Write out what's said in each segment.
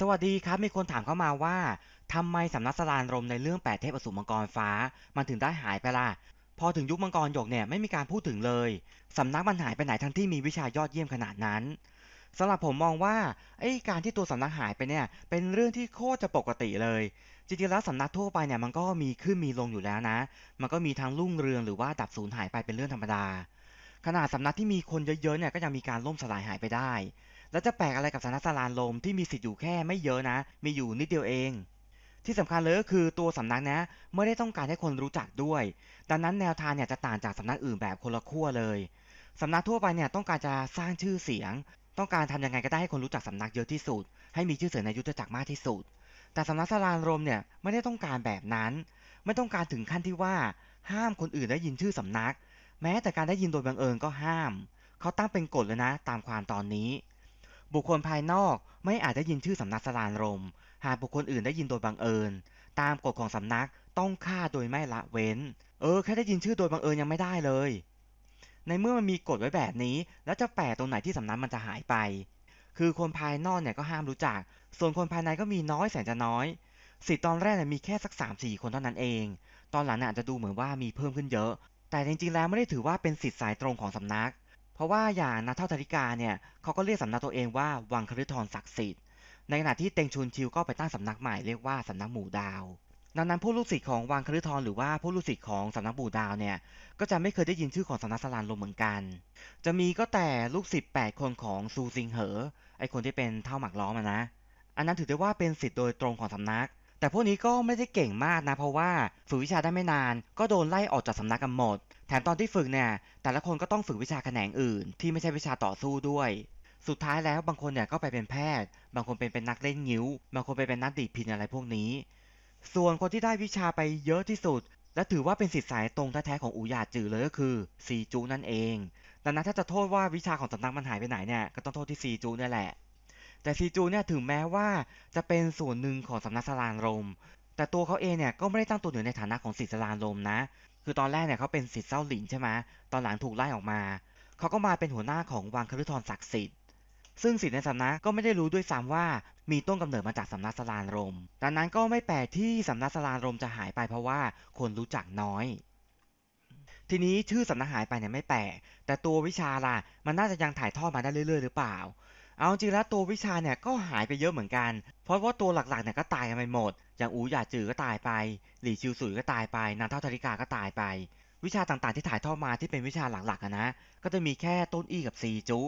สวัสดีครับ มีคนถามเข้ามาว่าทำไมสำนักสลานรมในเรื่องแปดเทพอสูรมังกรฟ้า มันถึงได้หายไปล่ะ พอถึงยุคมังกรหยกเนี่ยไม่มีการพูดถึงเลยสำนักมันหายไปไหนทั้งที่มีวิชายอดเยี่ยมขนาดนั้นสำหรับผมมองว่าไอ้การที่ตัวสำนักหายไปเนี่ยเป็นเรื่องที่โคตรจะปกติเลย จริงๆแล้วสำนักทั่วไปเนี่ยมันก็มีขึ้นมีลงอยู่แล้วนะ มันก็มีทั้งรุ่งเรืองหรือว่าดับสูญหายไปเป็นเรื่องธรรมดา ขนาดสำนักที่มีคนเยอะๆเนี่ยก็ยังมีการล่มสลายหายไปได้ แล้วจะแปลกอะไรกับสำนักสลานลมที่มีสิทธิ์อยู่แค่ไม่เยอะนะ มีอยู่นิดเดียวเอง ที่สำคัญเลยก็คือตัวสำนักนะไม่ได้ต้องการให้คนรู้จักด้วย ดังนั้นแนวทางเนี่ยจะต่างจากสำนักอื่นแบบคนละขั้วเลยสำนักทั่วไปเนี่ยต้องการจะสร้างชื่อเสียง ต้องการทำยังไงก็ได้ให้คนรู้จักสำนักเยอะที่สุด ให้มีชื่อเสียงในยุทธจักรมากที่สุด แต่สำนักสลานรมเนี่ยไม่ได้ต้องการแบบนั้น ไม่ต้องการถึงขั้นที่ว่า ห้ามคนอื่นได้ยินชื่อสำนัก แม้แต่การได้ยินโดยบังเอิญก็ห้าม เขาตั้งเป็นกฎเลยนะ ตามความตอนนี้ บุคคลภายนอกไม่อาจได้ยินชื่อสำนักสลานรม หากบุคคลอื่นได้ยินโดยบังเอิญ ตามกฎของสำนักต้องฆ่าโดยไม่ละเว้น เออ แค่ได้ยินชื่อโดยบังเอิญยังไม่ได้เลย ในเมื่อมันมีกฎไว้แบบนี้ แล้วจะแปลกตรงไหนที่สำนักมันจะหายไป คือคนภายนอกเนี่ยก็ห้ามรู้จัก ส่วนคนภายในก็มีน้อยแสนจะน้อย สิทธิ์ตอนแรกเนี่ยมีแค่สัก3 4คนเท่านั้นเอง ตอนหลังเนี่ยอาจจะดูเหมือนว่ามีเพิ่มขึ้นเยอะ แต่จริงๆแล้วไม่ได้ถือว่าเป็นสิทธิ์สายตรงของสำนัก เพราะว่าอย่างนาเท่าธริกาเนี่ยเขาก็เรียกสำนักตัวเองว่าวังคฤทรศักดิ์สิทธิ์ ในขณะที่เตงชุนชิวก็ไปตั้งสำนักใหม่เรียกว่าสำนักหมู่ดาว ดังนั้นผู้ลูกศิษย์ของวังคฤทรหรือว่าผู้ลูกศิษย์ของสำนักหมู่ดาวเนี่ยก็จะไม่เคยได้ยินชื่อของสำนักสลานลมเหมือนกัน จะมีก็แต่ลูกศิษย์8คนของซูซิงเหอไอคนที่เป็นเท่าหมักล้อมอะนะ อันนั้นถือได้ว่าเป็นสิทธิ์โดยตรงของสำนัก แต่พวกนี้ก็ไม่ได้เก่งมากนะเพราะว่าฝึกวิชาได้ไม่นาน ก็โดนไล่ออกจากสำนักกันหมด มตอนที่ฝึกเนี่ย แต่ละคนก็ต้องฝึกวิชาแขนงอื่น ที่ไม่ใช่วิชาต่อสู้ด้วย สุดท้ายแล้วบางคนเนี่ยก็ไปเป็นแพทย์ บางคนเป็นเป็นนักเล่นงิ้ว บางคนไปเป็นนักดีดพินอะไรพวกนี้ ส่วนคนที่ได้วิชาไปเยอะที่สุด และถือว่าเป็นสิทธิ์สายตรงแท้ๆของอูหยาจือเลยก็คือซีจูนั่นเอง ดังนั้นถ้าจะโทษว่าวิชาของสำนักมันหายไปไหนเนี่ยก็ต้องโทษที่ซีจูนี่แหละแต่ซีจูเนี่ยถึงแม้ว่าจะเป็นส่วนหนึ่งของสำนักสลานลม แต่ตัวเขาเองเนี่ยก็ไม่ได้ตั้งตัวเหนือในฐานะของศิษย์สลานลมนะ คือตอนแรกเนี่ยเขาเป็นศิษย์เศร้าหลินใช่ไหมตอนหลังถูกไล่ออกมา เขาก็มาเป็นหัวหน้าของวังคฤทรศักดิ์สิทธิ์ ซึ่งศิษย์ในสำนักก็ไม่ได้รู้ด้วยซ้ำว่ามีต้นกำเนิดมาจากสำนักสลานลมดังนั้นก็ไม่แปลกที่สำนักสลานลมจะหายไปเพราะว่าคนรู้จักน้อย ทีนี้ชื่อสำนักหายไปเนี่ยไม่แปลก แต่ตัววิชาล่ะ มันน่าจะยังถ่ายทอดมาได้เรื่อย ๆ หรือเปล่า เอาจริงแล้วตัววิชาเนี่ยก็หายไปเยอะเหมือนกัน เพราะว่าตัวหลักๆเนี่ยก็ตายกันไปหมด อย่างอูหยาจือก็ตายไป หลี่ชิวสุยก็ตายไป นางเท่าธริกาก็ตายไป วิชาต่างๆที่ถ่ายทอดมาที่เป็นวิชาหลักๆะนะ ก็จะมีแค่ต้นอี้กับซีจุ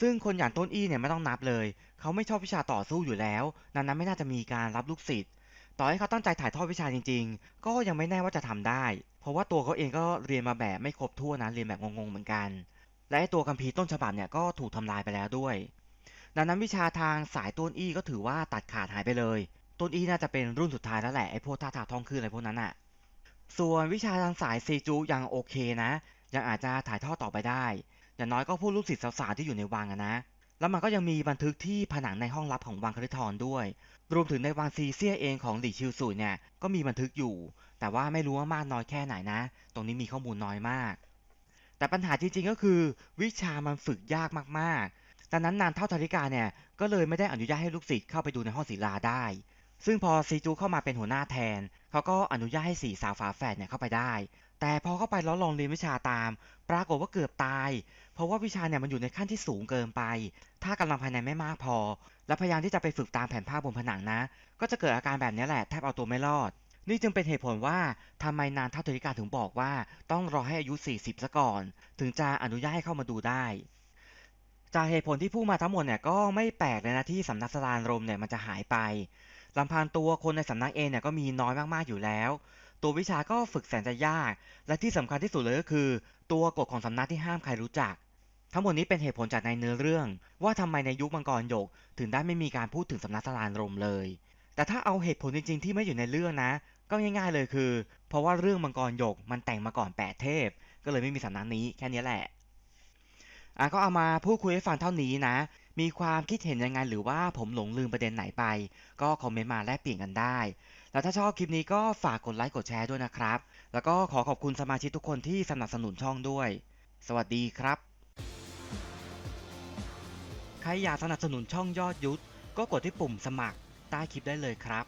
ซึ่งคนอย่างต้นอี้เนี่ยไม่ต้องนับเลย เขาไม่ชอบวิชาต่อสู้อยู่แล้วดังนั้นไม่น่าจะมีการรับลูกศิษย์ ต่อให้เขาตั้งใจถ่ายทอดวิชาจริง ๆ ก็ยังไม่แน่ว่าจะทำได้ เพราะว่าตัวเขาเองก็เรียนมาแบบไม่ครบถ้วนนะ เรียนแบบงงๆเหมือนกัน และตัวคัมภีร์ต้นฉบับเนี่ยก็ถูกทำลายไปแล้วด้วย ดังนั้นวิชาทางสายต้นอี้ก็ถือว่าตัดขาดหายไปเลย ต้นอี้น่าจะเป็นรุ่นสุดท้ายแล้วแหละไอ้พวกท่าทางท่องขึ้นอะไรพวกนั้นอะส่วนวิชาทางสายซีจูยังโอเคนะ ยังอาจจะถ่ายทอดต่อไปได้ อย่างน้อยก็ผู้ลูกศิษย์สาวๆที่อยู่ในวังนะ แล้วมันก็ยังมีบันทึกที่ผนังในห้องลับของวังคฤทรด้วย รวมถึงในวังซีเซียเองของหลี่ชิวสุยเนี่ยก็มีบันทึกอยู่ แต่ว่าไม่รู้ว่ามากน้อยแค่ไหนนะ ตรงนี้มีข้อมูลน้อยมาก แต่ปัญหาจริงๆก็คือ วิชามันฝึกยากมากๆ ดังนั้นนานเท่าธริกาเนี่ยก็เลยไม่ได้อนุญาตให้ลูกศิษย์เข้าไปดูในห้องศิลาได้ ซึ่งพอซีจูเข้ามาเป็นหัวหน้าแทนเขาก็อนุญาตให้สี่สาวฝาแฝดเนี่ยเข้าไปได้ แต่พอเข้าไปแล้วลองเรียนวิชาตาม ปรากฏว่าเกือบตาย เพราะว่าวิชาเนี่ยมันอยู่ในขั้นที่สูงเกินไป ถ้ากำลังภายในไม่มากพอ และพยายามที่จะไปฝึกตามแผ่นภาพบนผนังนะ ก็จะเกิดอาการแบบนี้แหละแทบเอาตัวไม่รอดนี่จึงเป็นเหตุผลว่าทำไมนานเท่าธริกาถึงบอกว่า ต้องรอให้อายุ 40ซะก่อน ถึงจะอนุญาตให้เข้ามาดูได้ จากเหตุผลที่พูดมาทั้งหมดเนี่ยก็ไม่แปลกเลยนะที่สำนักสลานรมเนี่ยมันจะหายไปลำพังตัวคนในสำนักเองเนี่ยก็มีน้อยมากๆอยู่แล้ว ตัววิชาก็ฝึกแสนจะยาก และที่สำคัญที่สุดเลยก็คือ ตัวกฎของสำนักที่ห้ามใครรู้จัก ทั้งหมดนี้เป็นเหตุผลจากในเนื้อเรื่อง ว่าทำไมในยุคมังกรหยก ถึงได้ไม่มีการพูดถึงสำนักสลานรมเลย แต่ถ้าเอาเหตุผลจริง ๆ ที่ไม่อยู่ในเรื่องนะ ก็ง่าย ๆเลยคือ เพราะว่าเรื่องมังกรหยกมันแต่งมาก่อนแปดเทพ ก็เลยไม่มีสำนักนี้แค่นี้แหละ อะก็เอามาพูดคุยให้ฟังเท่านี้นะ มีความคิดเห็นยังไงหรือว่าผมหลงลืมประเด็นไหนไป ก็คอมเมนต์มาแลกเปลี่ยนกันได้ แล้วถ้าชอบคลิปนี้ก็ฝากกดไลค์กดแชร์ด้วยนะครับ แล้วก็ขอขอบคุณสมาชิกทุกคนที่สนับสนุนช่องด้วย สวัสดีครับ ใครอยากสนับสนุนช่องยอดยุทธก็กดที่ปุ่มสมัครใต้คลิปได้เลยครับ